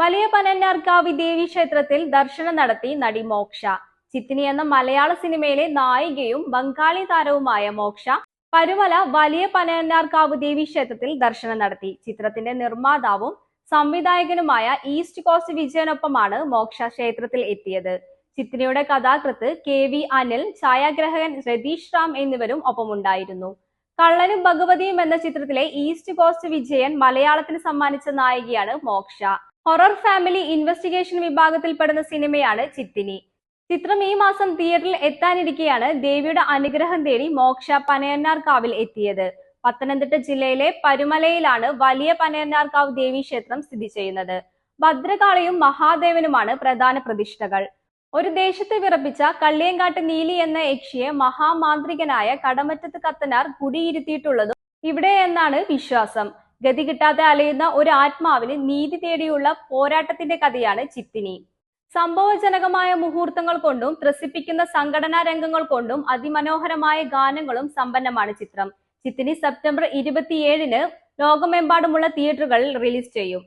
വലിയ പനന്നാർക്കാവ് ദേവി ക്ഷേത്രത്തിൽ ദർശനം നടത്തി നടി മോക്ഷ. ചിത്തിനി എന്ന മലയാള സിനിമയിലെ നായികയും ബംഗാളി താരവുമായ മോക്ഷ പരുമല വലിയ പനന്നാർക്കാവ് ദേവി ക്ഷേത്രത്തിൽ ദർശനം നടത്തി. ചിത്രത്തിന്റെ നിർമ്മാതാവും സംവിധായകനുമായ ഈസ്റ്റ് കോസ്റ്റ് വിജയനൊപ്പമാണ് മോക്ഷ ക്ഷേത്രത്തിൽ എത്തിയത്. ചിത്തിനിയുടെ കഥാകൃത്ത് കെ വി അനിൽ ഛായാഗ്രഹകൻ രതീഷ് റാം എന്നിവരും ഒപ്പമുണ്ടായിരുന്നു. കള്ളനും ഭഗവതിയും എന്ന ചിത്രത്തിലെ ഈസ്റ്റ് കോസ്റ്റ് വിജയൻ മലയാളത്തിന് സമ്മാനിച്ച നായികയാണ് മോക്ഷ. ഹൊറർ ഫാമിലി ഇൻവെസ്റ്റിഗേഷൻ വിഭാഗത്തിൽപ്പെടുന്ന സിനിമയാണ് ചിത്തിനി. ചിത്രം ഈ മാസം തിയേറ്ററിൽ എത്താനിരിക്കെയാണ് ദേവിയുടെ അനുഗ്രഹം തേടി മോക്ഷ പനയന്നാർക്കാവിൽ എത്തിയത്. പത്തനംതിട്ട ജില്ലയിലെ പരുമലയിലാണ് വലിയ പനയന്നാർക്കാവ് ദേവി ക്ഷേത്രം സ്ഥിതി ചെയ്യുന്നത്. ഭദ്രകാളിയും മഹാദേവനുമാണ് പ്രധാന പ്രതിഷ്ഠകൾ. ഒരു ദേശത്തെ വിറപ്പിച്ച കള്ളിയങ്കാട്ട് നീലി എന്ന യക്ഷിയെ മഹാമാന്ത്രികനായ കടമറ്റത്ത് കത്തനാർ കുടിയിരുത്തിയിട്ടുള്ളതും ഇവിടെ എന്നാണ് വിശ്വാസം. ഗതി കിട്ടാതെ അലയുന്ന ഒരു ആത്മാവിന് നീതി തേടിയുള്ള പോരാട്ടത്തിന്റെ കഥയാണ് ചിത്തിനി. സംഭവജനകമായ മുഹൂർത്തങ്ങൾ കൊണ്ടും ത്രസിപ്പിക്കുന്ന സംഘടനാ രംഗങ്ങൾ കൊണ്ടും അതിമനോഹരമായ ഗാനങ്ങളും സമ്പന്നമാണ് ചിത്രം. ചിത്തിനി സെപ്റ്റംബർ ഇരുപത്തിയേഴിന് ലോകമെമ്പാടുമുള്ള തിയേറ്ററുകളിൽ റിലീസ് ചെയ്യും.